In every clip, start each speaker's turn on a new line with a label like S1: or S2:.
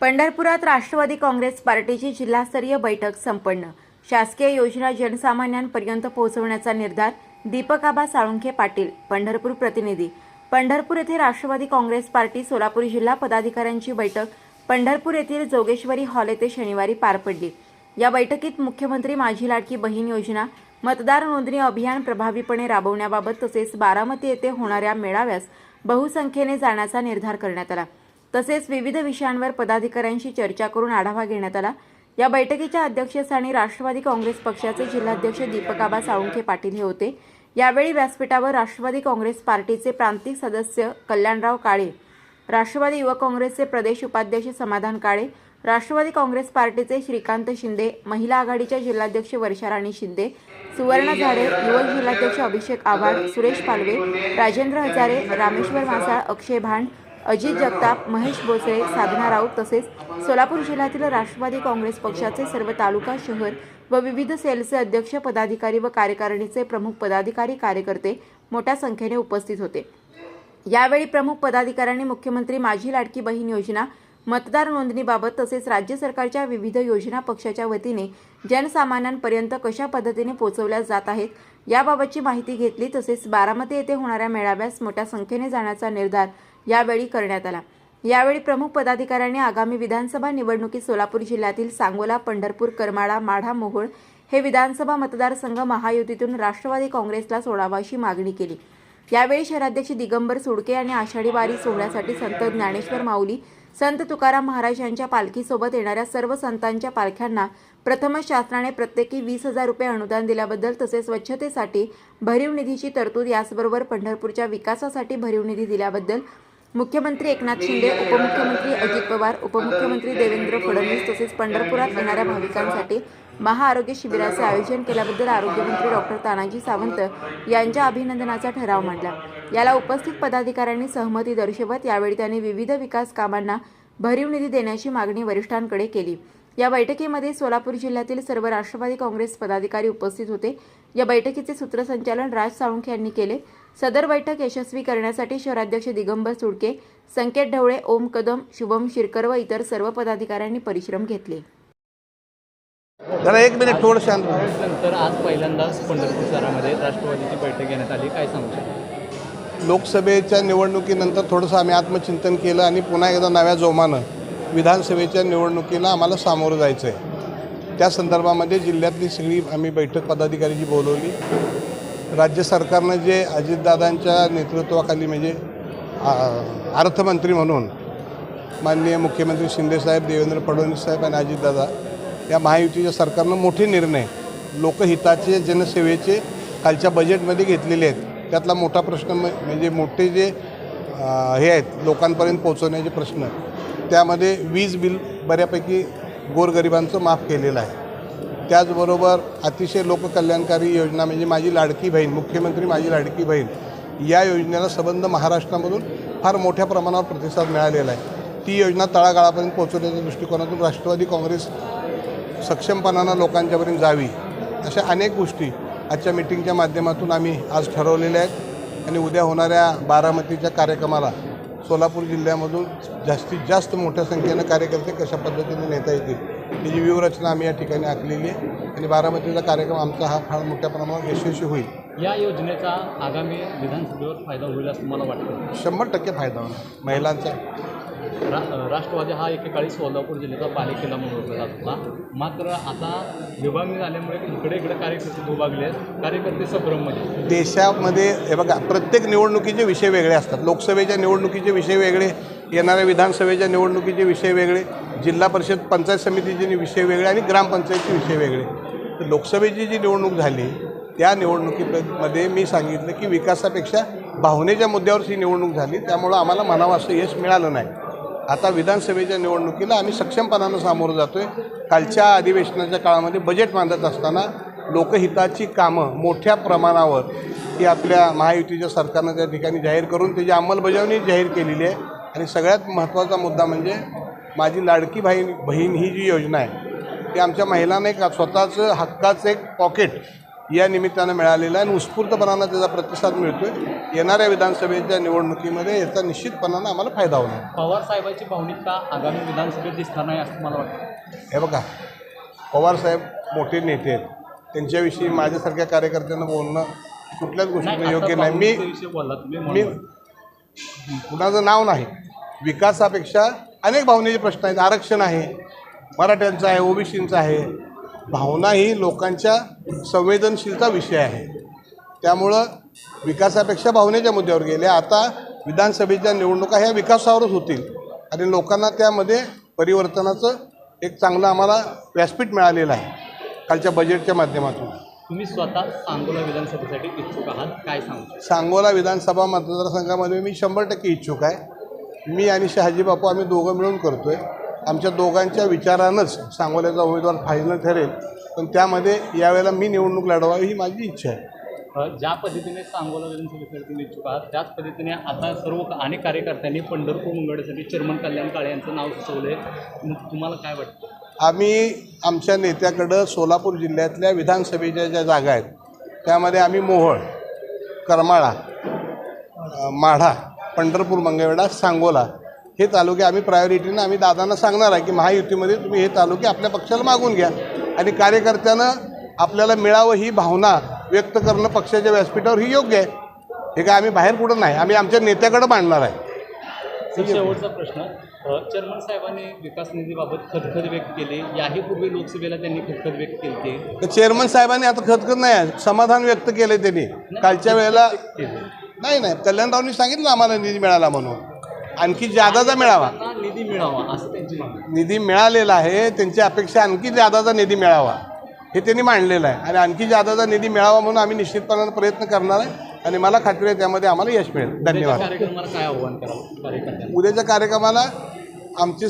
S1: पंढरपुरात राष्ट्रवादी काँग्रेस पार्टीची जिल्हास्तरीय बैठक संपन्न. शासकीय योजना जनसामान्यांपर्यंत पोहोचवण्याचा निर्धार दीपक आबा साळुंखे पाटील पंढरपूर प्रतिनिधी. पंढरपूर येथे राष्ट्रवादी काँग्रेस पार्टी सोलापूर जिल्हा पदाधिकाऱ्यांची बैठक. पंढरपूर येथील जोगेश्वरी हॉल येथे शनिवारी पार पडली. या बैठकीत मुख्यमंत्री माझी लाडकी बहीण योजना मतदार नोंदणी अभियान प्रभावीपणे राबवण्याबाबत तसेच बारामती येथे होणाऱ्या मेळाव्यास बहुसंख्येने जाण्याचा निर्धार करण्यात आला. तसेच विविध विषयांवर पदाधिकाऱ्यांशी चर्चा करून आढावा घेण्यात आला. या बैठकीच्या अध्यक्षस्थानी राष्ट्रवादी काँग्रेस पक्षाचे जिल्हाध्यक्ष दीपकाबा साळुंखे पाटील हे होते. यावेळी व्यासपीठावर राष्ट्रवादी काँग्रेस पार्टीचे प्रांतिक सदस्य कल्याणराव काळे राष्ट्रवादी युवक काँग्रेसचे प्रदेश उपाध्यक्ष समाधान काळे राष्ट्रवादी काँग्रेस पार्टीचे श्रीकांत शिंदे महिला आघाडीच्या जिल्हाध्यक्ष वर्षाराणी शिंदे सुवर्ण झाडे युवक जिल्हाध्यक्ष अभिषेक आव्हाड सुरेश पालवे राजेंद्र हजारे रामेश्वर मासाळ अक्षय भांड अजित जगताप महेश बोसरे साधना राऊत तसेच सोलापूर जिल्ह्यातील राष्ट्रवादी काँग्रेस पक्षाचे सर्व तालुका शहर व विविध सेलचे अध्यक्ष पदाधिकारी व कार्यकारिणीचे प्रमुख पदाधिकारी कार्यकर्ते मोठ्या संख्येने उपस्थित होते. यावेळी प्रमुख पदाधिकाऱ्यांनी मुख्यमंत्री माझी लाडकी बहीण योजना मतदार नोंदणीबाबत तसेच राज्य सरकारच्या विविध योजना पक्षाच्या वतीने जनसामान्यांपर्यंत कशा पद्धतीने पोहोचवल्या जात आहेत याबाबतची माहिती घेतली तसेच बारामती येथे होणाऱ्या मेळाव्यास मोठ्या संख्येने जाण्याचा निर्धार यावेळी करण्यात आला. यावेळी प्रमुख पदाधिकाऱ्यांनी आगामी विधानसभा निवडणुकीत सोलापूर जिल्ह्यातील सांगोला पंढरपूर करमाळा माढा मोहोळ हे विधानसभा मतदारसंघ महायुतीतून राष्ट्रवादी काँग्रेसला सोडावा अशी मागणी केली. यावेळी शहराध्यक्ष दिगंबर सुडके यांनी आषाढी वारी सोहळ्यासाठी संत ज्ञानेश्वर माऊली संत तुकाराम महाराज यांच्या पालखीसोबत येणाऱ्या सर्व संतांच्या पालख्यांना प्रथमच शासनाने प्रत्येकी वीस हजार रुपये अनुदान दिल्याबद्दल तसेच स्वच्छतेसाठी भरीव निधीची तरतूद याचबरोबर पंढरपूरच्या विकासासाठी भरीव निधी दिल्याबद्दल मुख्यमंत्री एकनाथ शिंदे उपमुख्यमंत्री अजित पवार उपमुख्यमंत्री देवेंद्र फडणवीस तसेच पंढरपुरात येणाऱ्या भाविकांसाठी महाआरोग्य शिबिराचे आयोजन केल्याबद्दल आरोग्यमंत्री डॉक्टर तानाजी सावंत यांच्या अभिनंदनाचा ठराव मांडला. याला उपस्थित पदाधिकाऱ्यांनी सहमती दर्शवत यावेळी त्यांनी विविध विकास कामांना भरीव निधी देण्याची मागणी वरिष्ठांकडे केली. या बैठकीमध्ये सोलापूर जिल्ह्यातील सर्व राष्ट्रवादी काँग्रेस पदाधिकारी उपस्थित होते. या बैठकीचे सूत्रसंचालन राज साळुंखे यांनी केले. सदर बैठक यशस्वी करण्यासाठी शहराध्यक्ष दिगंबर सुडके संकेत ढवळे ओम कदम शुभम शिरकर व इतर सर्व पदाधिकाऱ्यांनी परिश्रम घेतले.
S2: जरा एक मिनिट थोडं शांत
S3: आज पहिल्यांदाच पंढरपूर शहरामध्ये राष्ट्रवादीची बैठक घेण्यात आली. काय सांगू शकता?
S2: लोकसभेच्या निवडणुकीनंतर थोडंसं आम्ही आत्मचिंतन केलं आणि पुन्हा एकदा नव्या जोमानं विधानसभेच्या निवडणुकीला आम्हाला सामोरं जायचं आहे त्या संदर्भामध्ये जिल्ह्यातली सगळी आम्ही बैठक पदाधिकारीची बोलवली. राज्य सरकारनं जे अजितदादांच्या नेतृत्वाखाली म्हणजे अर्थमंत्री म्हणून माननीय मुख्यमंत्री शिंदेसाहेब देवेंद्र फडणवीस साहेब आणि अजितदादा या महायुतीच्या सरकारनं मोठे निर्णय लोकहिताचे जनसेवेचे कालच्या बजेटमध्ये घेतलेले आहेत. त्यातला मोठा प्रश्न म- म्हणजे मोठे जे हे आहेत लोकांपर्यंत पोहोचवण्याचे प्रश्न त्यामध्ये वीज बिल बऱ्यापैकी गोरगरिबांचं माफ केलेलं आहे. त्याचबरोबर अतिशय लोककल्याणकारी योजना म्हणजे माझी लाडकी बहीण मुख्यमंत्री माझी लाडकी बहीण या योजनेला संबंध महाराष्ट्रामधून फार मोठ्या प्रमाणावर प्रतिसाद मिळालेला आहे. ती योजना तळागाळापर्यंत पोहोचवण्याच्या दृष्टिकोनातून राष्ट्रवादी काँग्रेस सक्षमपणानं लोकांच्यापर्यंत जावी अशा अनेक गोष्टी आजच्या मिटिंगच्या माध्यमातून आम्ही आज ठरवलेल्या आहेत. आणि उद्या होणाऱ्या बारामतीच्या कार्यक्रमाला सोलापूर जिल्ह्यामधून जास्तीत जास्त मोठ्या संख्येनं कार्यकर्ते कशा पद्धतीने नेता येतील त्याची व्यूहरचना आम्ही या ठिकाणी आखलेली आहे. आणि बारामतीचा कार्यक्रम आमचा हा फार मोठ्या प्रमाणावर यशस्वी होईल.
S3: या योजनेचा आगामी विधानसभेवर फायदा होईल असं मला वाटतं?
S2: शंभर टक्के फायदा होणार. महिलांचा
S3: रा राष्ट्रवादी हा एकेकाळी सोलापूर जिल्ह्याचा पालिकेला म्हणून ओळखला जात होता. मात्र आता विभागणी झाल्यामुळे इकडे इकडे कार्यकर्ते दुभागले आहेत. कार्यकर्ते संभ्रममध्ये
S2: देशामध्ये हे बघा प्रत्येक निवडणुकीचे विषय वेगळे असतात. लोकसभेच्या निवडणुकीचे विषय वेगळे येणाऱ्या विधानसभेच्या निवडणुकीचे विषय वेगळे जिल्हा परिषद पंचायत समितीचे विषय वेगळे आणि ग्रामपंचायतचे विषय वेगळे. तर लोकसभेची जी निवडणूक झाली त्या निवडणुकीमध्ये मी सांगितलं की विकासापेक्षा भावनेच्या मुद्द्यावरची ही निवडणूक झाली. त्यामुळं आम्हाला म्हणावं असं यश मिळालं नाही. आता विधानसभेच्या निवडणुकीला आम्ही सक्षमपणानं सामोरं जातो आहे कालच्या अधिवेशनाच्या काळामध्ये बजेट मांडत असताना लोकहिताची कामं मोठ्या प्रमाणावर ती आपल्या महायुतीच्या सरकारनं त्या ठिकाणी जाहीर करून त्याची अंमलबजावणी जाहीर केलेली आहे. आणि सगळ्यात महत्त्वाचा मुद्दा म्हणजे माझी लाडकी बहीण बहीण ही जी योजना आहे ती आमच्या महिलांना एक स्वतःचं हक्काचं एक पॉकेट या निमित्तानं मिळालेला आहे आणि उत्स्फूर्तपणानं त्याचा प्रतिसाद मिळतोय. येणाऱ्या विधानसभेच्या निवडणुकीमध्ये याचा निश्चितपणानं आम्हाला फायदा होणार.
S3: पवार साहेबांची भावनिकता आगामी विधानसभेत दिसणार नाही असं मला वाटतं?
S2: हे बघा पवारसाहेब मोठे नेते आहेत. त्यांच्याविषयी माझ्यासारख्या कार्यकर्त्यांना बोलणं कुठल्याच गोष्टीनं योग्य नाही. मी मी. कुणाचं नाव नाही. विकासापेक्षा अनेक भावनेचे प्रश्न आहेत. आरक्षण आहे मराठ्यांचं आहे ओबीसींचं आहे. भावना ही लोकांच्या संवेदनशीलता विषय आहे. त्यामुळं विकासापेक्षा भावनेच्या मुद्द्यावर गेले. आता विधानसभेच्या निवडणुका ह्या विकासावरच होतील. आणि लोकांना त्यामध्ये परिवर्तनाचं एक चांगलं आम्हाला व्यासपीठ मिळालेलं आहे. कालच्या बजेटच्या माध्यमातून.
S3: तुम्ही स्वतः सांगोला विधानसभेसाठी इच्छुक आहात. काय सांगू?
S2: सांगोला विधानसभा मतदारसंघामध्ये मी शंभर टक्के इच्छुक आहे. मी आणि शहाजी बापू आम्ही दोघं मिळून करतो आहे आमच्या दोघांच्या विचारानंच सांगोल्याचा उमेदवार फायनल ठरेल. पण त्यामध्ये यावेळेला मी निवडणूक लढवावी ही माझी इच्छा आहे.
S3: ज्या पद्धतीने सांगोला तुम्ही इच्छुक आहात त्याच पद्धतीने आता सर्व अनेक कार्यकर्त्यांनी पंढरपूर मंगळसाठी चेअरमन कल्याण काळे यांचं नाव सुचवलं आहे तुम्हाला काय वाटतं?
S2: आम्ही आमच्या नेत्याकडं सोलापूर जिल्ह्यातल्या विधानसभेच्या ज्या जागा आहेत त्यामध्ये आम्ही मोहोळ करमाळा माढा पंढरपूर मंगळवेढा सांगोला हे तालुके आम्ही प्रायोरिटीनं आम्ही दादांना सांगणार आहे की महायुतीमध्ये तुम्ही हे तालुके आपल्या पक्षाला मागून घ्या. आणि कार्यकर्त्यानं आपल्याला मिळावं ही भावना व्यक्त करणं पक्षाच्या व्यासपीठावर ही योग्य आहे. हे काय आम्ही बाहेर कुठं नाही आम्ही आमच्या नेत्याकडं मांडणार आहे.
S3: शेवटचा प्रश्न. चेअरमन साहेबांनी विकास निधीबाबत खदखद व्यक्त केली. याही पूर्वी लोकसभेला त्यांनी खदखद व्यक्त केली.
S2: तर चेअरमन साहेबांनी आता खतखत नाही समाधान व्यक्त केलं त्यांनी. कालच्या वेळेला नाही नाही. कल्याणरावनी सांगितलं आम्हाला निधी मिळाला म्हणून. आणखी जादाचा मिळावा.
S3: निधी मिळावा असं त्यांची मागणी
S2: निधी मिळालेला आहे त्यांची अपेक्षा आणखी जादाचा निधी मिळावा हे त्यांनी मांडलेलं आहे. आणि आणखी जादाचा निधी मिळावा म्हणून आम्ही निश्चितपणाने प्रयत्न करणार आहे. आणि मला खात्री आहे त्यामध्ये आम्हाला यश मिळेल. धन्यवाद. उद्याच्या कार्यक्रमाला आमचे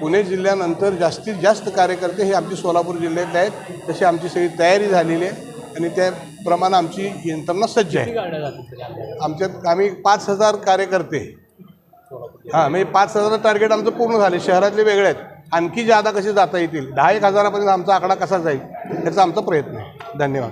S2: पुणे जिल्ह्यानंतर जास्तीत जास्त कार्यकर्ते हे आमचे सोलापूर जिल्ह्यातले आहेत. तशी आमची सगळी तयारी झालेली आहे. आणि त्याप्रमाणे आमची यंत्रणा सज्ज आहे. आमच्यात आम्ही पाच हजार कार्यकर्ते हां म्हणजे पाच हजार टार्गेट आमचं पूर्ण झाले. शहरातले वेगळे आहेत. आणखी जादा कसे जाता येतील? दहा एक हजारापर्यंत आमचा आकडा कसा जाईल? याचा आमचा प्रयत्न आहे. धन्यवाद.